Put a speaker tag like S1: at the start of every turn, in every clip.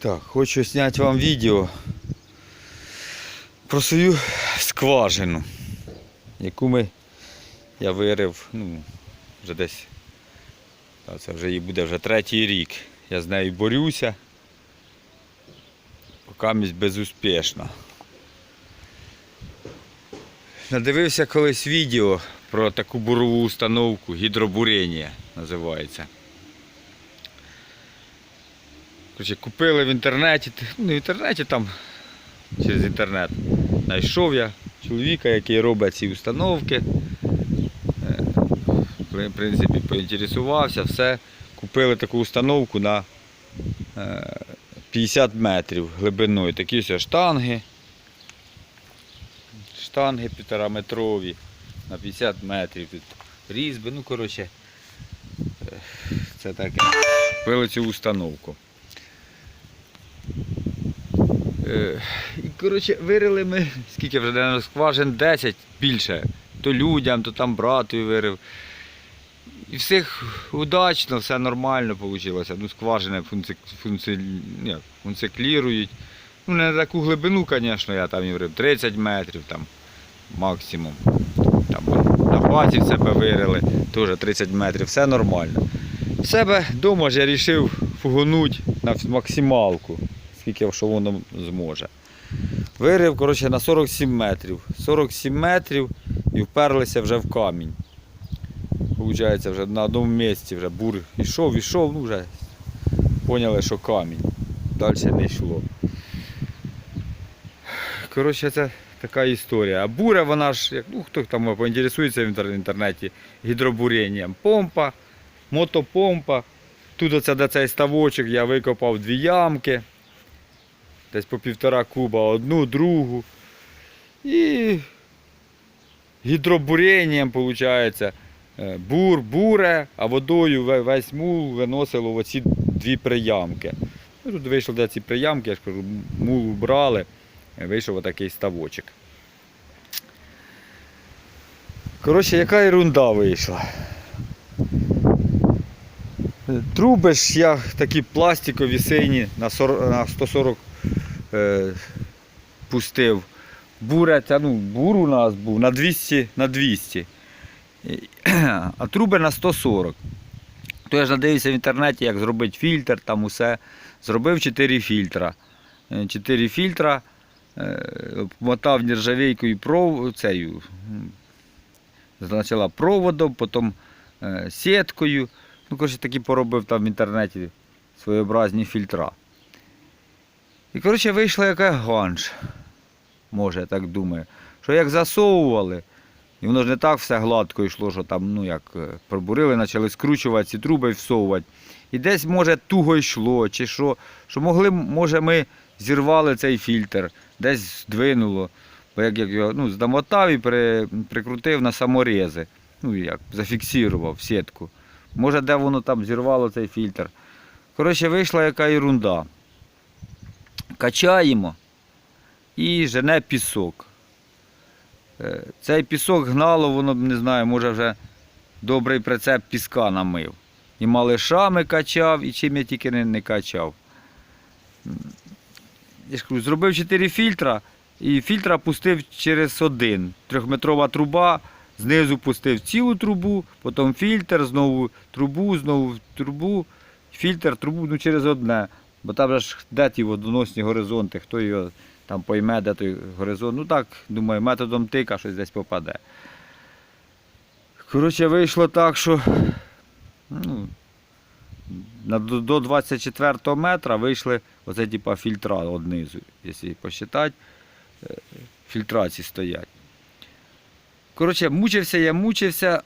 S1: Так, хочу зняти вам відео про свою скважину, яку ми я вирив, ну, вже десь, це вже їй буде вже третій рік. Я з нею борюся, поки безуспішно. Надивився колись відео про таку бурову установку, гідробурення називається. Короче, купили в інтернеті, ну, в інтернеті там через інтернет. Знайшов я чоловіка, який робить ці установки. Е, В принципі, поінтересувався, все. Купили таку установку на е, 50 метрів глибиною. Такі ось штанги. Штанги півтораметрові на 50 метрів. Тут різьби, ну коротше, е, це таке. Купили цю установку. Е, І, коротше, вирили ми, скільки вже наверно, скважин 10 більше. То людям, то там брату вирив. І всіх удачно, все нормально вийшло. Ну, скважини функці. Ну, не на таку глибину, звісно, я там вирив 30 метрів там, максимум. Там, на базі в себе вирили, теж 30 метрів, все нормально. В себе вдома я вирішив фугонуть на максималку, скільки що воно зможе. Вирив коротше, на 47 метрів. 47 метрів і вперлися вже в камінь. Получається, вже на одному місці вже бур ішов, ішов, ну вже поняли, що камінь. Далі не йшло. Коротше, це така історія. А буря, вона ж, як, ну хто там поінтересується в інтернеті гідробурінням. Помпа, мотопомпа. Тут оце де цей ставочок я викопав дві ямки. Десь по півтора куба, одну, другу. І гідробурінням, виходить, бур, буре, а водою весь мул виносило в оці дві приямки. Ну, Тут вийшло де ці приямки, я ж кажу, мул убрали, е, вийшов отакий ставочок. Коротше, яка ерунда вийшла. Е, Труби ж я такі пластикові сині на 140 е, пустив. Буря, ця, ну, бур у нас був на 200 на 200. А труби на 140. То я ж надивився в інтернеті, як зробити фільтр, там усе. Зробив 4 фільтра. 4 фільтра, е, мотав нержавейкою пров, цею, спочатку проводом, потім е, сіткою. Ну, коротше, такі поробив там в інтернеті своєобразні фільтра. І, коротше, вийшла яка ганж. Може, я так думаю. Що як засовували, і воно ж не так все гладко йшло, що там, ну як е, пробурили, почали скручувати ці труби всовувати. І десь, може, туго йшло, чи що, що могли, може, ми зірвали цей фільтр, десь здвинуло. Бо як, як його ну, замотав і при, прикрутив на саморези. Ну як, зафіксував сітку. Може, де воно там зірвало цей фільтр. Коротше, вийшла яка ерунда. Качаємо і жене пісок. Е, Цей пісок гнало, воно не знаю, може вже добрий прицеп піска намив. І малишами качав, і чим я тільки не, не качав. Я кажу, зробив 4 фільтра, і фільтра пустив через один. Трьохметрова труба, знизу пустив цілу трубу, потім фільтр, знову трубу, знову трубу, фільтр, трубу ну, через одне. Бо там ж де ті водоносні горизонти, хто його там пойме, де той горизонт. Ну так, думаю, методом тика щось десь попаде. Коротше, вийшло так, що ну, до до 24 метра вийшли оце типа фільтра однизу, якщо посчитати, е, фільтраці стоять. Коротше, мучився я, мучився.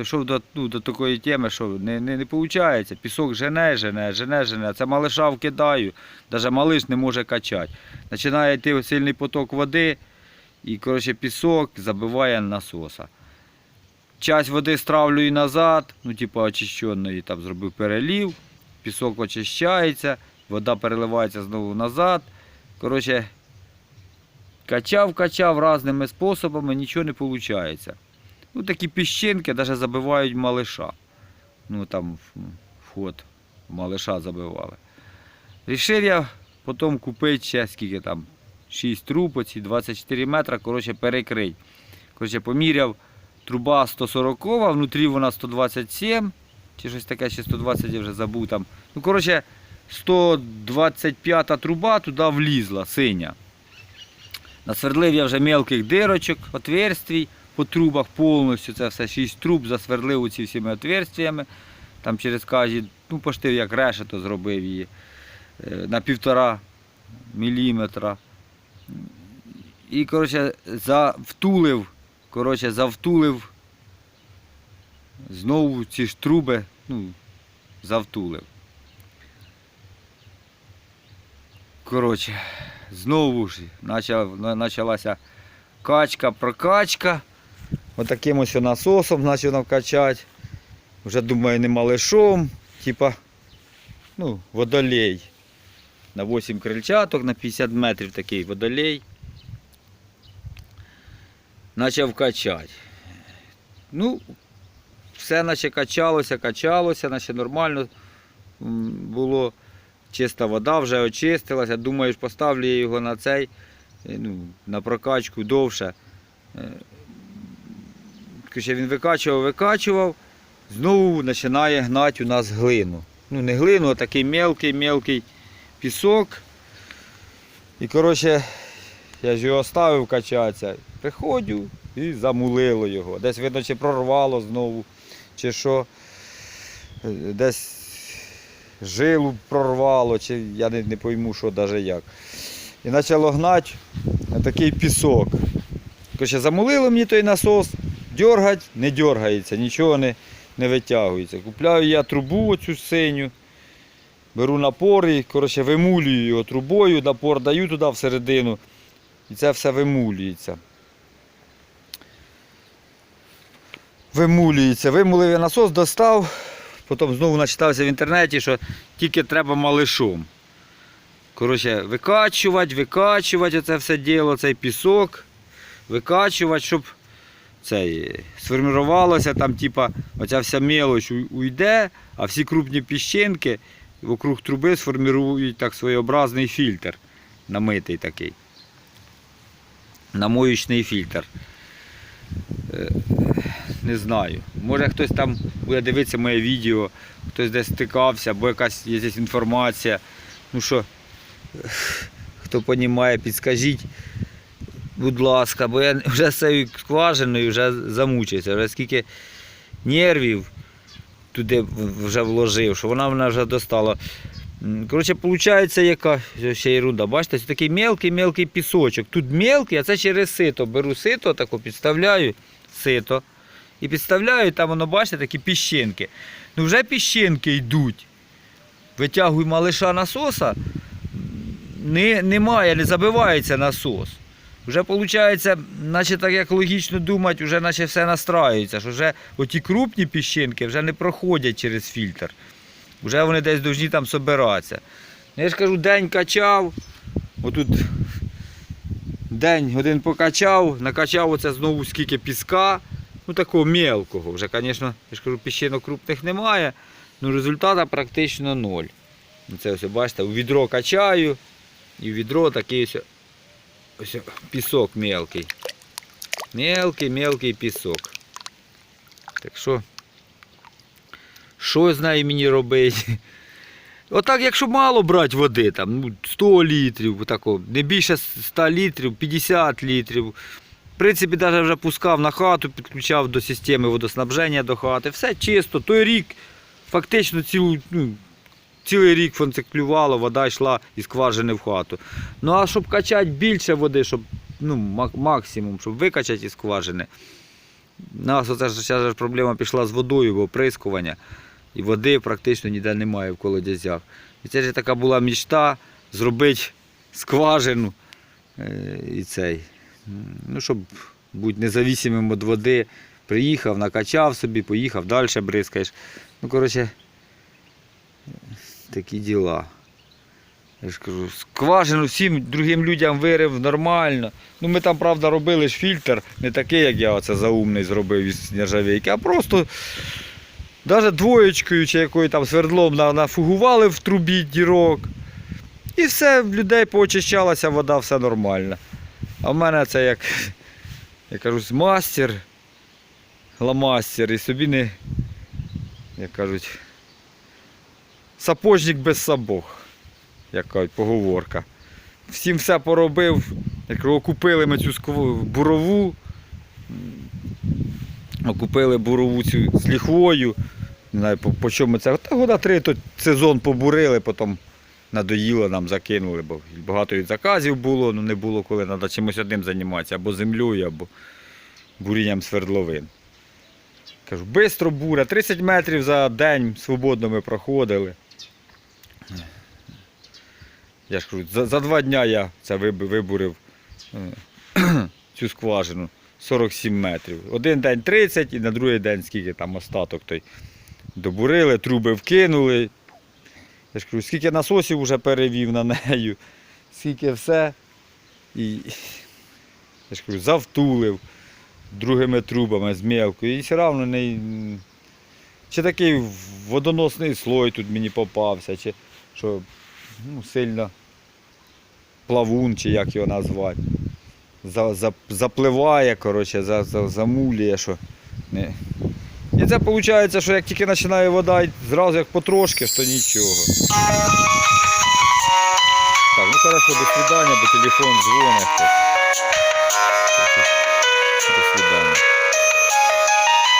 S1: Дійшов до, ну, до такої теми, що не, не, не виходить. Пісок жене, жене, жене, жене. Це малиша вкидаю, навіть малиш не може качати. Починає йти сильний поток води, і коротше, пісок забиває насоса. Часть води стравлюю назад, ну, типу очищеної, там зробив перелів, пісок очищається, вода переливається знову назад. Коротше, качав, качав різними способами, нічого не виходить. Ну, такі піщинки навіть забивають малиша. Ну там вход малиша забивали. Рішив я потім купити ще скільки там 6 труб, оці 24 метри, коротше, перекрить. Коротше, поміряв труба 140, внутрі вона 127, чи щось таке, ще 120 я вже забув там. Ну, коротше, 125 труба туди влізла, синя. Насвердлив я вже мелких дирочок, отверстій по трубах повністю. Це все 6 труб, засверлив ці всіми отверстиями. Там через кожні, ну пошти як решето зробив її е, на півтора міліметра. І, коротше, завтулив, коротше, завтулив знову ці ж труби, ну, завтулив. Коротше, знову ж почалася качка, прокачка. Отаким ось насосом почав навкачати. Вже думаю, нема лишом, типа, ну, водолей. На 8 крильчаток, на 50 метрів такий водолей. Почав качати. Ну, все наче качалося, качалося, наче нормально було. Чиста вода вже очистилася. Думаю, поставлю його на цей, е, ну, на прокачку довше. Він викачував, викачував, знову починає гнати у нас глину. Ну, не глину, а такий мелкий, мелкий пісок. І коротше, я ж його ставив качатися. Приходжу і замулило його. Десь видно, чи прорвало знову, чи що. Десь жилу прорвало, чи я не, не пойму, що навіть як. І почало гнати такий пісок. Коротше, замулило мені той насос, дергать, не дергається, нічого не, не витягується. Купляю я трубу оцю синю, беру напор і коротше, вимулюю його трубою, напор даю туди всередину. І це все вимулюється. Вимулюється. Вимулив я насос, достав, потім знову начитався в інтернеті, що тільки треба малишом. Коротше, викачувати, викачувати оце все діло, цей пісок, викачувати, щоб цей, сформувалося, там, типа, оця вся мелоч уйде, а всі крупні піщинки вокруг труби сформують так своєобразний фільтр, намитий такий. Намоючний фільтр. Е, Не знаю. Може хтось там буде дивитися моє відео, хтось десь стикався, або якась є десь інформація. Ну що, хто розуміє, підскажіть, будь ласка, бо я вже з цією скважиною вже замучився, вже скільки нервів туди вже вложив, що вона мене вже достала. Коротше, виходить, яка ще ерунда. Бачите, це такий мелкий-мелкий пісочок. Тут мелкий, а це через сито. Беру сито, тако підставляю сито. І підставляю, там воно, бачите, такі піщинки. Ну вже піщинки йдуть. Витягую малиша насоса, не, немає, не забивається насос. Вже виходить, наче так як логічно думати, вже наче все настраюється, що вже оті крупні піщинки вже не проходять через фільтр. Вже вони десь повинні там собиратися. Я ж кажу, день качав, отут день один покачав, накачав оце знову скільки піска, ну такого мелкого. Вже, звісно, я ж кажу, піщинок крупних немає, ну результата практично ноль. Це ось, бачите, у відро качаю, і в відро такий ось, ось пісок мелкий. Мелкий, мелкий пісок. Так що, що з нею мені робити? Отак, якщо мало брати води, там, ну, 100 літрів, отако, не більше 100 літрів, 50 літрів. В принципі, навіть вже пускав на хату, підключав до системи водоснабження до хати. Все чисто. Той рік фактично цілу, ну, цілий рік функціонувало, вода йшла із скважини в хату. Ну а щоб качати більше води, щоб ну, максимум, щоб викачати із скважини. Нас оце ж зараз проблема пішла з водою, бо оприскування. І води практично ніде немає в колодязях. І це ж така була мічта зробити скважину. е, І цей. Ну, щоб бути независимим від води. Приїхав, накачав собі, поїхав, далі бризкаєш. Ну, коротше, такі діла. Я ж кажу, скважину всім другим людям вирив нормально. Ну ми там, правда, робили ж фільтр, не такий, як я оце заумний зробив із нержавійки, а просто навіть двоєчкою чи якою там свердлом нафугували в трубі дірок. І все, в людей поочищалася вода, все нормально. А в мене це як, як кажуть, мастер, гламастер, і собі не, як кажуть, сапожник без сапог, як кажуть, поговорка. Всім все поробив, як окупили ми цю бурову, окупили бурову цю з ліхвою. Не знаю, по, по чому це. Та года три то сезон побурили, потім надоїло нам, закинули, бо багато і заказів було, ну не було коли треба чимось одним займатися, або землею, або бурінням свердловин. Кажу, швидко буря, 30 метрів за день свободно ми проходили. Я ж кажу, за, за два дня я це вибурив е, цю скважину 47 метрів. Один день 30 і на другий день скільки там остаток той добурили, труби вкинули. Я ж кажу, скільки насосів вже перевів на нею, скільки все. І я ж кажу, завтулив другими трубами з мелкою. І все одно не. Чи такий водоносний слой тут мені попався, чи що ну, сильно плавун, чи як його назвати. За, за, запливає, коротше, за, за, замулює, що. Не. І це виходить, що як тільки починає вода, зразу як потрошки, то нічого. Так, ну хорошо, до свидання, бо телефон дзвонить. До свидання.